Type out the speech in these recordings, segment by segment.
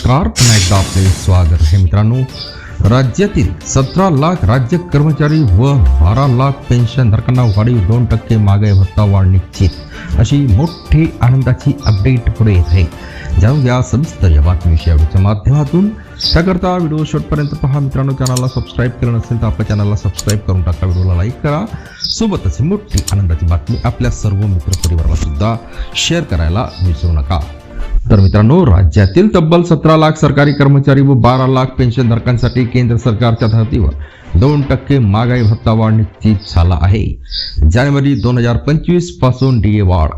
नमस्कार पुन्हा एकदा आपले स्वागत आहे मित्रांनो. राज्यातील सतरा लाख राज्य कर्मचारी व बारा लाख पेन्शनधारकांना वाढीव दोन टक्के मागे भत्ता वाढ निश्चित अशी मोठी आनंदाची अपडेट पुढे येत आहे. जाऊन या सविस्तर या बातमीविषयी माध्यमातून. त्याकरता व्हिडिओ शेवटपर्यंत पहा मित्रांनो चॅनलला सबस्क्राईब केलं नसेल तर आपल्या चॅनलला सबस्क्राईब करून टाका व्हिडिओला लाईक करा. सोबतच मोठी आनंदाची बातमी आपल्या सर्व मित्रपरिवाराला सुद्धा शेअर करायला विसरू नका. तर मित्रांनो राज्यातील तब्बल सतरा लाख सरकारी कर्मचारी व बारा लाख पेन्शनधारकांसाठी केंद्र सरकारच्या धर्तीवर दोन टक्के महागाई भत्ता वाढ निश्चित झाला आहे. जानेवारी दोन हजार पंचवीसपासून डी ए वाढ.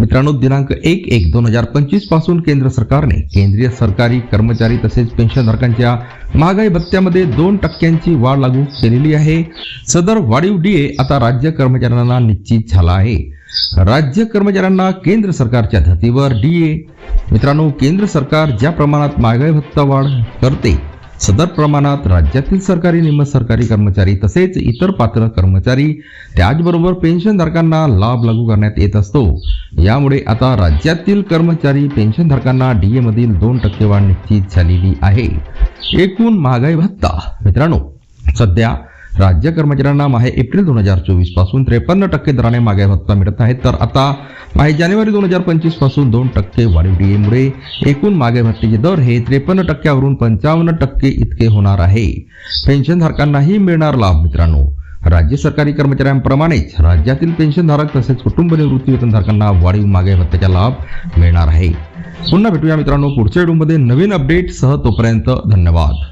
मित्रांनो दिनांक एक एक दोन हजार पंचवीसपासून केंद्र सरकारने केंद्रीय सरकारी कर्मचारी तसेच पेन्शनधारकांच्या महागाई भत्त्यामध्ये दोन टक्क्यांची वाढ लागू केलेली आहे. सदर वाढीव डी ए आता राज्य कर्मचाऱ्यांना निश्चित झाला आहे. राज्य कर्मचाऱ्यांना केंद्र सरकारच्या धर्तीवर डी ए मित्रांनो केंद्र सरकार ज्या प्रमाणात महागाई भत्ता वाढ करते सदर प्रमाणात राज्यातील सरकारी निम सरकारी कर्मचारी तसेच इतर पात्र कर्मचारी त्याचबरोबर पेन्शनधारकांना लाभ लागू करण्यात येत असतो. यामुळे आता राज्यातील कर्मचारी पेन्शनधारकांना डी ए मधील दोन टक्के वाढ निश्चित झालेली आहे. एकूण महागाई भत्ता मित्रांनो सध्या राज्य कर्मचाऱ्यांना माहे एप्रिल दोन हजार चोवीसपासून त्रेपन्न टक्के दराने मागे भत्ता मिळत आहे. तर आता माहे जानेवारी दोन हजार पंचवीसपासून दोन टक्के वाढीव डीएमुळे एकूण मागे भत्तेचे दर हे त्रेपन्न टक्क्यावरून पंचावन्न टक्के इतके होणार आहे. पेन्शनधारकांनाही मिळणार लाभ मित्रांनो. राज्य सरकारी कर्मचाऱ्यांप्रमाणेच राज्यातील पेन्शनधारक तसेच कुटुंब निवृत्ती वेतनधारकांना वाढीव मागे भत्त्याचा लाभ मिळणार आहे. पुन्हा भेटूया मित्रांनो पुढच्या व्हिडिओमध्ये. नवीन अपडेटसह तोपर्यंत धन्यवाद.